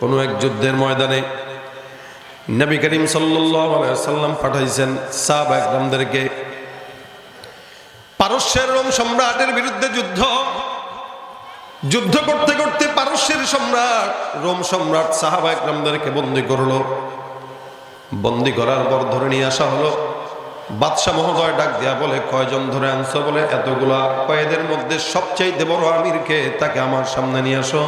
কোনো এক যুদ্ধের ময়দানে নবী করিম সাল্লাম পাঠাইছেন সাহাবা একরামদেরকে, পারস্যের রোম সম্রাটের বিরুদ্ধে যুদ্ধ। যুদ্ধ করতে করতে পারস্যের সম্রাট, রোম সম্রাট সাহাবা একরামদেরকে বন্দি করল। বন্দি করার পর ধরে নিয়ে আসা হলো। বাদশাহ মহোদয় ডাক দেয়া বলে, কয়জন ধরে আনছো? বলে, এতগুলা। কয়েদের মধ্যে সবচেয়ে বড় আমিরকে তাকে আমার সামনে নিয়ে আসো।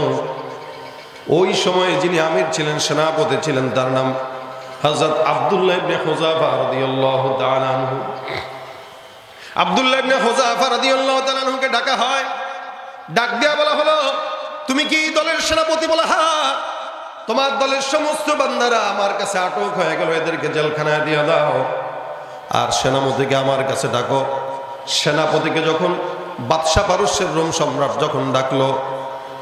ওই সময়ে যিনি আমির ছিলেন, সেনাপতি ছিলেন, তার নাম হজরত আবদুল্লাহ ডাকা হয়। ডাক দেয়া বলা তুমি কি দলের সেনাপতি বলা তোমার দলের সমস্ত বান্দারা আমার কাছে আটক হয়ে গেল দিয়ে দাও। আর আমার কাছে ডাকো। সেনাপতিকে যখন বাদশাহ পারস্যের রোম সম্রাট যখন ডাকলো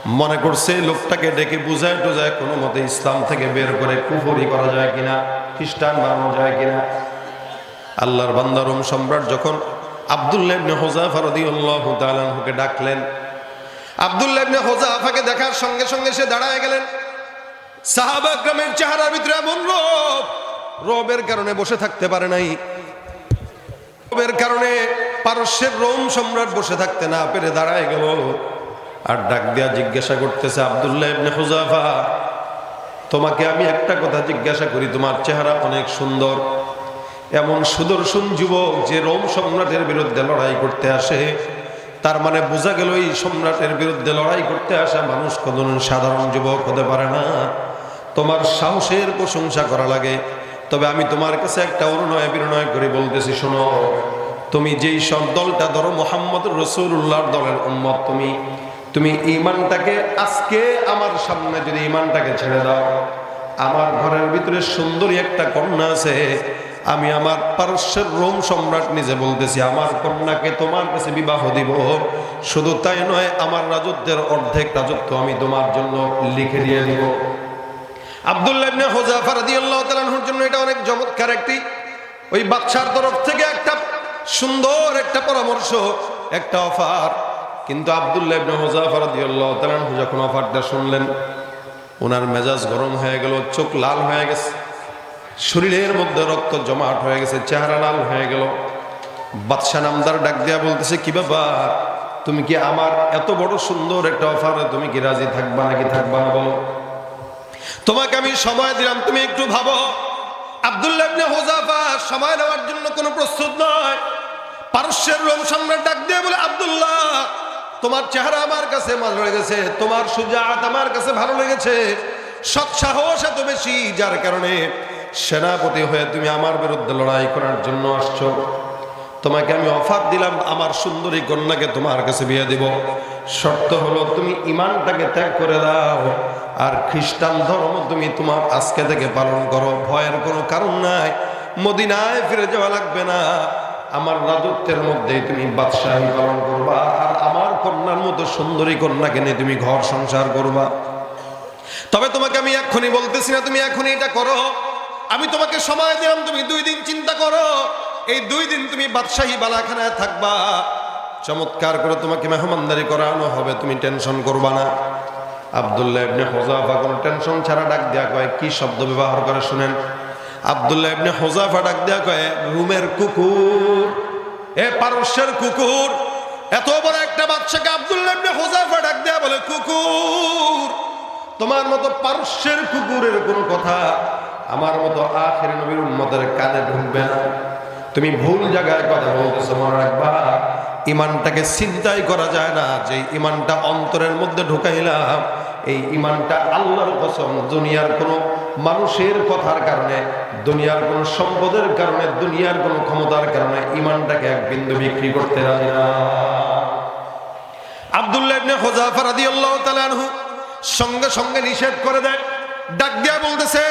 মনে করছে লোকটাকে ডেকে বুঝায় টুজায় কোনো মতে ইসলাম থেকে বের করে কুফরি করা যায় কিনা, খ্রিস্টান বানানো যায় কিনা। আল্লাহর বান্দা রোম সম্রাট যখন তাআলা আনহুকে ডাকলেন হোজাফাকে দেখার সঙ্গে সঙ্গে সে দাঁড়ায় গেলেন। কারণে বসে থাকতে পারে কারণে পারস্যের রোম সম্রাট বসে থাকতে না পেরে দাঁড়ায় গেল। আর ডাক দিয়া জিজ্ঞাসা করতেছে, আবদুল্লাহ ইবনে হুজাফা, তোমাকে আমি একটা কথা জিজ্ঞাসা করি, তোমার চেহারা অনেক সুন্দর। এমন সুদর্শন যুবক যে রোম সম্রাটের বিরুদ্ধে লড়াই করতে আসে, তার মানে বোঝা গেল এই সম্রাটের বিরুদ্ধে লড়াই করতে আসা মানুষ কোন সাধারণ যুবক হতে পারে না। তোমার সাহসের প্রশংসা করা লাগে। তবে আমি তোমার কাছে একটা অনুনয় বিনয় করে বলতেছি, শোনো, তুমি যেই সব দলটা ধরো মোহাম্মদ রসুল্লাহর দলের উম্মত তুমি। তুমি ইমানটাকে আজকে আমার সামনে যদি ইমানটাকে ছেড়ে দাও, আমার ঘরের ভিতরে সুন্দরী একটা কন্যা আছে, আমি আমার পারস্যের রোম সম্রাট নিজে বলতেছি, আমার কন্যাকে তোমার কাছে বিবাহ দিব। শুধু তাই নয়, আমার রাজত্বের অর্ধেক রাজত্ব আমি তোমার জন্য লিখে দিয়ে দিব। আব্দুল্লাহ তাআলার জন্য এটা অনেক চমৎকার একটি, ওই বাদশার তরফ থেকে একটা সুন্দর একটা পরামর্শ, একটা অফার। কিন্তু আব্দুল্লাহ ইবনে হুযাফা রাদিয়াল্লাহু তাআলা যখন অফারটা শুনলেন ওনার মেজাজ গরম হয়ে গেল, চোখ লাল হয়ে গেছে, শরীরের মধ্যে রক্ত জমাট হয়ে গেছে, চেহারা লাল হয়ে গেল। বাদশাহ নামদার ডাক দিয়া বলতেছে, কি ব্যাপার? তুমি কি আমার এত বড় সুন্দর একটা অফারে তুমি কি রাজি থাকবা নাকি থাকবা না বলো? তোমাকে আমি সময় দিলাম, তুমি একটু ভাবো। আব্দুল্লাহ ইবনে হুযাফা সময় নেওয়ার জন্য কোনো প্রস্তুত নয়। পারস্যের রোম সম্রাট ডাক দিয়ে বলে, আব্দুল্লাহ তোমার চেহারা আমার কাছে ভালো লেগেছে, তোমার সুজাত আমার কাছে ভালো লেগেছে। সৎ সাহস এত বেশি, যার কারণে সেনাপতি হয়ে তুমি আমার বিরুদ্ধে লড়াই করার জন্য আসছো। তোমাকে আমি অফার দিলাম, আমার সুন্দরী কন্যাকে তোমার কাছে বিয়ে দিব। শর্ত হলো, তুমি ইমানটাকে ত্যাগ করে দাও, আর খ্রিস্টান ধর্ম তুমি তোমার আজকে থেকে পালন করো। ভয়ের কোনো কারণ নাই, মদিনায় ফিরে যাওয়া লাগবে না। আমার রাজত্বের মধ্যেই তুমি বাদশাহী পালন করবা, আর আমার কন্যার মতো সুন্দরী কন্যাকে নিয়ে তুমি ঘর সংসার করবা? তবে তোমাকে আমি এক্ষুনি বলতেছি না, তুমি এখনই এটা করো। আমি তোমাকে সময় দিলাম, তুমি দুই দিন চিন্তা করো। এই দুই দিন তুমি বাদশাহী বালাখানায় থাকবা। চমৎকার করে তোমাকে মেহমানদারি করানো হবে, তুমি টেনশন করবা না। আবদুল্লাহ হোজাফা কোনো টেনশন ছাড়া ডাক দেয়া কয়, কি শব্দ ব্যবহার করে শুনেন? আবদুল্লাহ হোজাফা ডাক দেয়া কয়, রুমের কুকুর, এ পারস্যের কুকুর এত বড় একটা বাচ্চাকে আবদুল্লাহ হোজাফা ডাক দেয়া বলে, কুকুর, তোমার মতো পারস্যের কুকুরের কোনো কথা আমার মতো আখের নবীর উম্মতের কানে ঢুকবে না। তুমি ভুল জায়গায় কথা বলতেছো, মনে রাখবা, ইমানটাকে চিন্তাই করা যায় না। যে ইমানটা অন্তরের মধ্যে ঢুকাইলাম, এই ইমানটা আল্লাহর কসম, দুনিয়ার কোনো মানুষের কথার কারণে, দুনিয়ার কোনো সম্পদের কারণে, দুনিয়ার কোনো ক্ষমতার কারণে ইমানটাকে এক বিন্দু বিক্রি করতে রাজি না। সঙ্গে সঙ্গে নিষেধ করে দেয়, ডাক দিয়া বলতেছে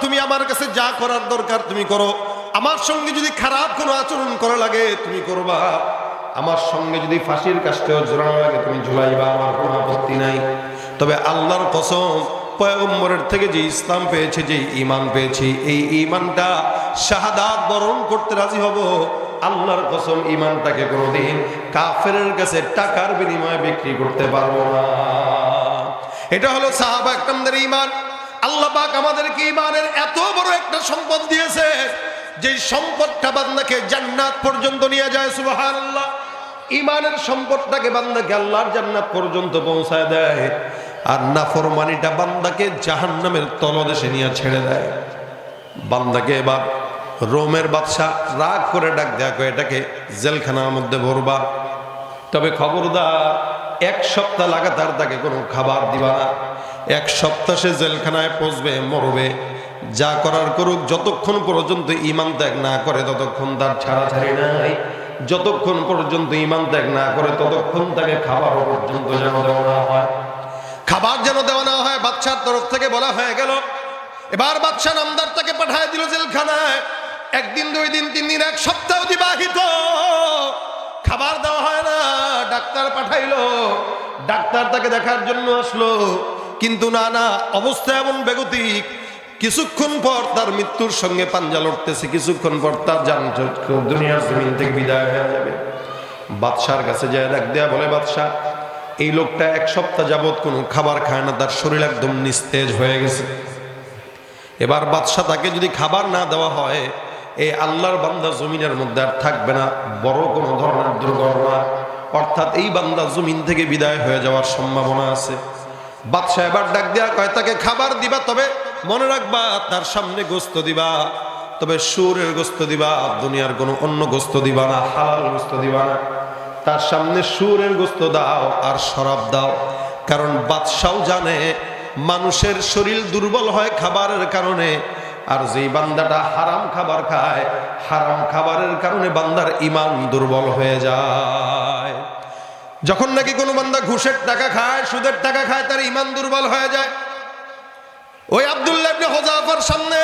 তুমি আমার কাছে যা করার দরকার তুমি করো। আমার সঙ্গে যদি খারাপ কোনো আচরণ করা লাগে, তুমি করবা। আমার সঙ্গে যদি ফাঁসির কাজটাও জোরানো লাগে, তুমি ঝুলাইবা, আমার কোনো আপত্তি নাই। তবে আল্লাহর কসম পয়গম্বরের থেকে যে ইসলাম পেয়েছে, যে ইমান পেয়েছি, এই ইমানটা শাহাদাত বরণ করতে রাজি হব। আল্লাহর কসম ইমানটাকে কোনোদিন কাফের কাছে টাকার বিনিময়ে বিক্রি করতে পারব না। এটা হলো সাহাবা একরামদের ইমান আল্লাহ পাক আমাদেরকে ইমানের এত বড় একটা সম্পদ দিয়েছে, যে সম্পদটা বান্দাকে জান্নাত পর্যন্ত নিয়ে যায়, সুবহানাল্লাহ। ইমানের সম্পদটাকে বান্দাকে আল্লাহর জান্নাত পর্যন্ত পৌঁছায় দেয়। আর নাফরমানিটা বান্দাকে জাহান্নামের তলদেশে নিয়ে ছেড়ে দেয়। বান্দাকে এবার রোমের বাদশাহ রাগ করে ডাক কয়, এটাকে জেলখানার মধ্যে ভরবা। তবে খবরদার, এক সপ্তাহ লাগাতার তাকে কোনো খাবার দিবা না। এক সপ্তাহ সে জেলখানায় পৌঁছবে, মরবে। যা করার করুক, যতক্ষণ পর্যন্ত ইমান ত্যাগ না করে, ততক্ষণ তার ছাড়া ছাড়াছাড়ি নাই। যতক্ষণ পর্যন্ত ইমান ত্যাগ না করে, ততক্ষণ তাকে খাবার পর্যন্ত যেন দেওয়া হয়। খাবার যেন দেওয়া না হয় বাচ্চার তরফ থেকে বলা হয়ে গেল। এবার বাচ্চা নামদার তাকে পাঠায় দিল জেলখানায়। একদিন, দুই দিন, তিন দিন, এক সপ্তাহ অতিবাহিত। খাবার দেওয়া হয় না, ডাক্তার পাঠাইলো। ডাক্তার তাকে দেখার জন্য আসলো। কিন্তু না না, অবস্থা এমন বেগতিক। কিছুক্ষণ পর তার মৃত্যুর সঙ্গে পাঞ্জা লড়তেছে। কিছুক্ষণ পর তার জান দুনিয়ার জমিন থেকে বিদায় হয়ে যাবে। বাদশার কাছে যায় ডাক দেয়া বলে বাদশাহ এই লোকটা এক সপ্তাহ যাবৎ কোনো খাবার খায় না, তার শরীর একদম নিস্তেজ হয়ে গেছে। এবার বাদশাহ তাকে যদি খাবার না দেওয়া হয় এই আল্লাহর বান্দা জমিনের মধ্যে আর থাকবে না, বড় কোনো ধরনের দুর্ঘটনা। অর্থাৎ এই বান্দা জমিন থেকে বিদায় হয়ে যাওয়ার সম্ভাবনা আছে। বাদশাহ এবার ডাক দেওয়া কয়, তাকে খাবার দিবা তবে মনে রাখবা, তার সামনে গোস্ত দিবা। তবে সুরের গোস্ত দিবা দুনিয়ার কোনো অন্য গোস্ত দিবা না, হালাল গোস্ত দিবা না। তার সামনে সুরের গোস্ত দাও আর শরাব দাও। কারণ বাদশাও জানে মানুষের শরীর দুর্বল হয় খাবারের কারণে। আর যেই বান্দাটা হারাম খাবার খায়, হারাম খাবারের কারণে বান্দার ইমান দুর্বল হয়ে যায়। যখন নাকি কোনো বান্দা ঘুষের টাকা খায়, সুদের টাকা খায়, তার ইমান দুর্বল হয়ে যায়। ওই আব্দুল্লাহ হোজাফার সামনে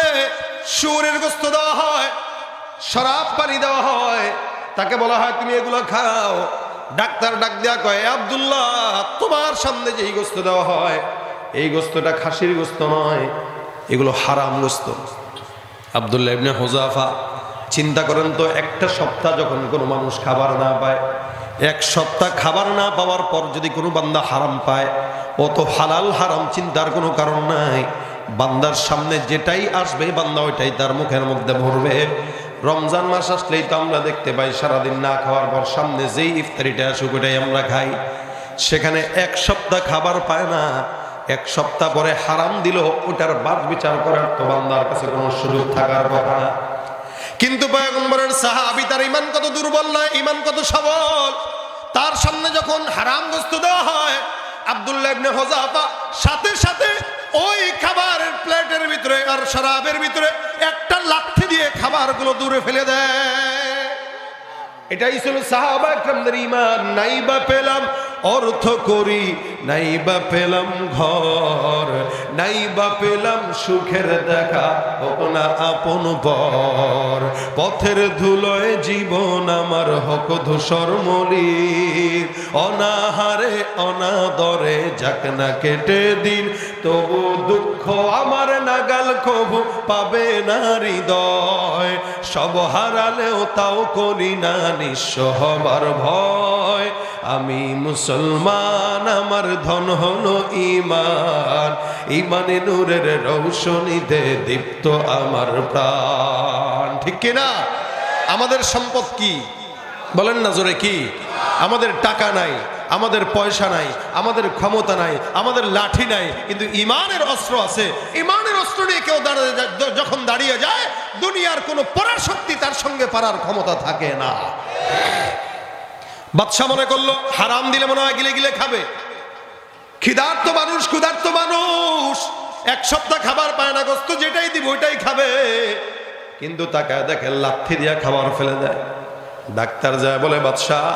সুরের গোস্ত দেওয়া হয়, শরাব পানি দেওয়া হয় তাকে বলা হয়, তুমি এগুলো খাও। ডাক্তার ডাক দেয়া কয় আব্দুল্লাহ, তোমার সামনে যে এই গোস্ত দেওয়া হয়, এই গোস্তটা খাসির গোস্ত নয়, এগুলো হারাম গোস্ত। আবদুল্লাহ ইবনে হোজাফা চিন্তা করেন তো, একটা সপ্তাহ যখন কোনো মানুষ খাবার না পায়, এক সপ্তাহ খাবার না পাওয়ার পর যদি কোনো বান্দা হারাম পায় অত হালাল হারাম চিন্তার কোনো কারণ নাই। বান্দার সামনে যেটাই আসবে, বান্দা ওইটাই তার মুখের মধ্যে ভরবে। রমজান মাস আসলেই তো আমরা দেখতে পাই সারাদিন না খাওয়ার পর সামনে যেই ইফতারিটা আসুক ওটাই আমরা খাই। সেখানে এক সপ্তাহ খাবার পায় না, এক সপ্তাহ পরে হারাম দিল ওটার বাদ বিচার করার তো বান্দার কাছে কোনো সুযোগ থাকার কথা না। কিন্তু পয়গম্বরের সাহাবি তার ইমান কত দুর্বল নয় ইমান কত সবল? তার সামনে যখন হারাম বস্তু দেওয়া হয়, আব্দুল্লাহ ইবনে হোজাফা সাথে সাথে ওই খাবারের প্লেটের ভিতরে আর শরাবের ভিতরে একটা লাঠি দিয়ে খাবারগুলো দূরে ফেলে দেয়। এটাই ছিল সাহাবা কামদের ইমান নাই বা পেলাম অর্থ করি নাই বা পেলাম ঘর নাই বা পেলাম সুখের দেখা, হোক না আপন পর। পথের ধুলোয় জীবন আমার হক ধূসর মলির অনাহারে অনাদরে যাক না কেটে দিন, তবু দুঃখ আমার নাগাল কবু পাবে না হৃদয়। সব হারালেও তাও করি না, নিঃস্ব হবার ভয়। আমি মুসলমান, আমার ধন হলো ইমান ইমানে নূরের রৌশনীতে দীপ্ত আমার প্রাণ। ঠিক কিনা? আমাদের সম্পদ কি? বলেন না জোরে কি? আমাদের টাকা নাই, আমাদের পয়সা নাই, আমাদের ক্ষমতা নাই, আমাদের লাঠি নাই, কিন্তু ইমানের অস্ত্র আছে। ইমানের অস্ত্র নিয়ে কেউ দাঁড়িয়ে যখন দাঁড়িয়ে যায়, দুনিয়ার কোনো পরার শক্তি তার সঙ্গে পারার ক্ষমতা থাকে না। বাদশাহ মনে করল, হারাম দিলে মনে হয় গিলে গিলে খাবে। ক্ষুধার্ত মানুষ ক্ষুধার্ত মানুষ, এক সপ্তাহ খাবার পায় না, গোস্ত যেটাই দিব ওইটাই খাবে। কিন্তু তাকে দেখে লাথি দিয়া খাবার ফেলে দেয়। ডাক্তার যায় বলে, বাদশাহ,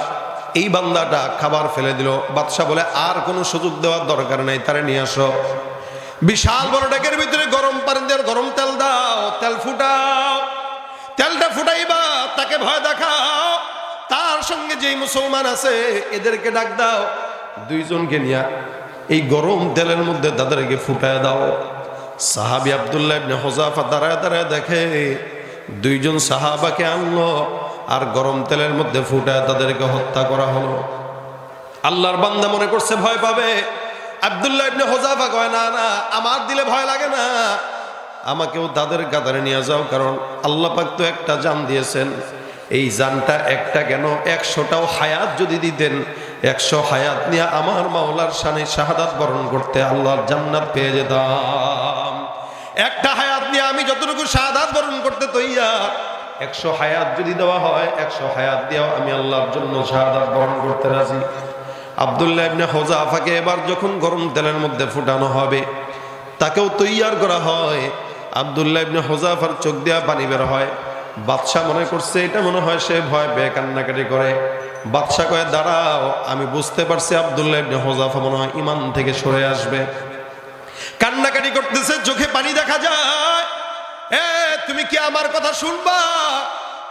এই বান্দাটা খাবার ফেলে দিল। বাদশাহ বলে, আর কোনো সুযোগ দেওয়ার দরকার নেই, তারে নিয়ে আসো। বিশাল বড় ডেকের ভিতরে গরম পানি দিয়ে গরম তেল দাও, তেল ফুটাও। তেলটা ফুটাইবা, তাকে ভয় দেখাও। তার সঙ্গে যেই মুসলমান আছে, এদেরকে ডাক দাও। দুইজনকে নিয়া এই গরম তেলের মধ্যে তাদেরকে ফুটায় দাও। সাহাবি আবদুল্লাহ ইবনে হোজাফা দাঁড়ায় দাঁড়ায় দেখে, দুইজন সাহাবাকে আনলো আর গরম তেলের মধ্যে ফুটায় তাদেরকে হত্যা করা হলো। আল্লাহর বান্দা মনে করছে, ভয় পাবে? আব্দুল্লাহ ইবনে হোজাফা কয়, না না, আমার দিলে ভয় লাগে না। আমাকেও তাদের কাতারে নিয়ে যাও, কারণ আল্লাহ পাক তো একটা জান দিয়েছেন। এই জানটা একটা কেন? একশোটাও হায়াত যদি দিতেন, একশো হায়াত নিয়ে আমার মাওলার সানে শাহাদাত বরণ করতে আল্লাহর জান্নাত পেয়ে যেতাম। একটা হায়াত নিয়ে আমি যতটুকু শাহাদাত বরণ করতে তৈয়ার, একশো হায়াত যদি দেওয়া হয়, একশো হায়াত দিয়েও আমি আল্লাহর জন্য শাহাদাত বরণ করতে রাজি। আবদুল্লাহ ইবনে হোজাফাকে এবার যখন গরম তেলের মধ্যে ফুটানো হবে, তাকেও তৈয়ার করা হয়। আবদুল্লাহ ইবনে হোজাফার চোখ দেওয়া পানি বের হয়। বাদশাহ মনে করছে, এটা মনে হয় সে ভয় বে কান্নাকাটি করে। বাদশাহ কয়ে, দাঁড়াও, আমি বুঝতে পারছি আবদুল্লাহ হোজাফা মনে হয় ইমান থেকে সরে আসবে। কান্নাকাটি করতেছে, চোখে পানি দেখা যায়। এ, তুমি কি আমার কথা শুনবা?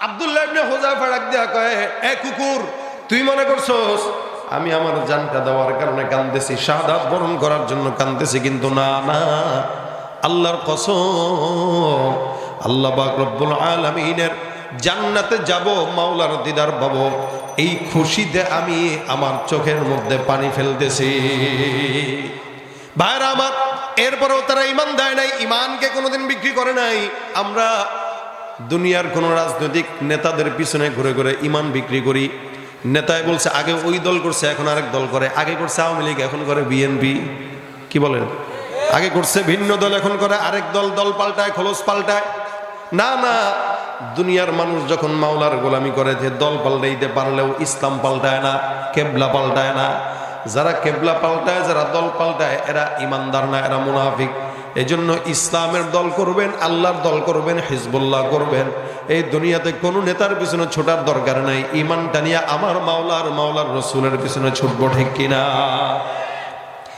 আব্দুল্লাহ হোজাফা ডাক দিয়া কয়, এ কুকুর, তুই মনে করছস, আমি আমার জানটা দেওয়ার কারণে কান্দেছি, শাহাদাত বরণ করার জন্য কান্দেছি, কিন্তু না না। আল্লাহর কসম আল্লাহ রব্বুল আলামিনের জান্নাতে যাব, মাওলার দিদার পাবো। এই খুশিতে আমি আমার চোখের মধ্যে পানি ফেলতেছি। ভাইরা আমার, এরপরেও তারা ইমান দেয় নাই ইমানকে কোনোদিন বিক্রি করে নাই। আমরা দুনিয়ার কোন রাজনৈতিক নেতাদের পিছনে ঘুরে ঘুরে ইমান বিক্রি করি। নেতায় বলছে, আগে ওই দল করছে, এখন আরেক দল করে। আগে করছে আওয়ামী লীগ, এখন করে বিএনপি। কি বলেন? আগে করছে ভিন্ন দল, এখন করে আরেক দল দল পাল্টায়, খোলস পাল্টায়। না না, দুনিয়ার মানুষ যখন মাওলার গোলামি করে যে দল পাল্টাইতে পারলেও ইসলাম পাল্টায় না, কেবলা পাল্টায় না, যারা কেবলা পাল্টায়, যারা দল পাল্টায়, এরা ইমানদার না, এরা মুনাফিক। এই জন্য ইসলামের দল করবেন, আল্লাহর দল করবেন, হিজবুল্লাহ করবেন। এই দুনিয়াতে কোনো নেতার পিছনে ছোটার দরকার নাই। ইমান টানিয়া আমার মাওলার মাওলার রসুলের পিছনে ছুটবো ঠিক কিনা?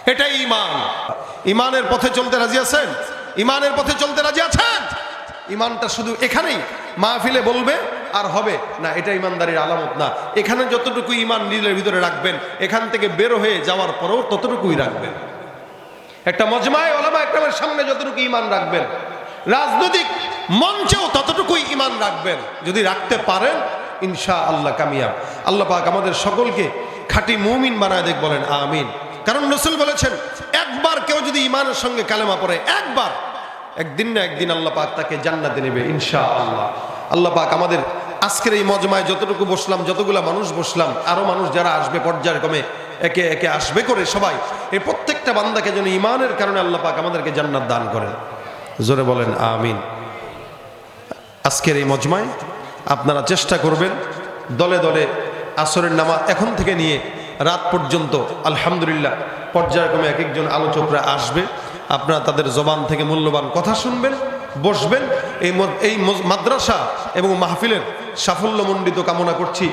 এটাই ইমান। ইমানের পথে চলতে রাজি আছেন? ইমানের পথে চলতে রাজি আছেন? ইমানটা শুধু এখানেই মাহফিলে বলবে আর হবে। না, এটা ইমানদারির আলামত না। এখানে যতটুকু ইমান নীলের ভিতরে রাখবেন, এখান থেকে বের হয়ে যাওয়ার পরেও ততটুকুই রাখবেন। একটা মজমায় ওলামা একরামের সামনে যতটুকু ইমান রাখবেন, রাজনৈতিক মঞ্চেও ততটুকুই ইমান রাখবেন। যদি রাখতে পারেন ইনশা আল্লাহ কামিয়াব। আল্লাহ পাক আমাদের সকলকে খাঁটি মুমিন বানায় দেখ বলেন, আমিন। কারণ রসুল বলেছেন, একবার কেউ যদি ইমানের সঙ্গে কালেমা পড়ে, একবার একদিন না একদিন আল্লাহ পাক তাকে জান্নাতে নেবে ইনশা আল্লাহ আল্লাহ পাক আমাদের আজকের এই মজমায় যতটুকু বসলাম, যতগুলা মানুষ বসলাম, আরও মানুষ যারা আসবে পর্যায়ক্রমে একে একে আসবে করে সবাই, এই প্রত্যেকটা বান্দাকে যেন ইমানের কারণে আল্লাহ পাক আমাদেরকে জান্নাত দান করেন জোরে বলেন, আমিন। আজকের এই মজমায় আপনারা চেষ্টা করবেন দলে দলে আসরের নামা এখন থেকে নিয়ে রাত পর্যন্ত, আলহামদুলিল্লাহ পর্যায়ক্রমে এক একজন আলোচকরা আসবে। আপনারা তাদের জবান থেকে মূল্যবান কথা শুনবেন, বসবেন। এই এই মাদ্রাসা এবং মাহফিলের সাফল্যমণ্ডিত কামনা করছি।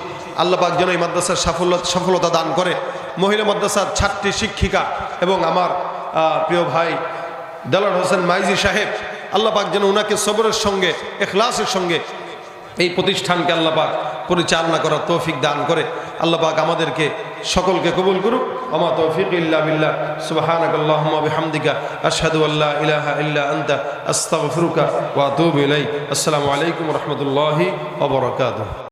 আল্লাহ পাক যেন এই মাদ্রাসার সাফল্য, সফলতা দান করে। মহিলা মাদ্রাসার ছাত্রী শিক্ষিকা এবং আমার প্রিয় ভাই দেলার হোসেন মাইজি সাহেব, আল্লাহ পাক যেন ওনাকে সবরের সঙ্গে, এখলাসের সঙ্গে এই প্রতিষ্ঠানকে আল্লাপাক পরিচালনা করার তৌফিক দান করে আল্লাপাক আমাদেরকে সকলকে কবুল করুক। আমা তৌফিক ইল্লা বিল্লাহ। সুবহানাক আল্লাহুম্মা বিহামদিকা। আশহাদু আল্লা ইলাহা ইল্লা আনতা। আস্তাগফিরুকা ওয়া আতুবু আসসালামু আলাইকুম ওয়া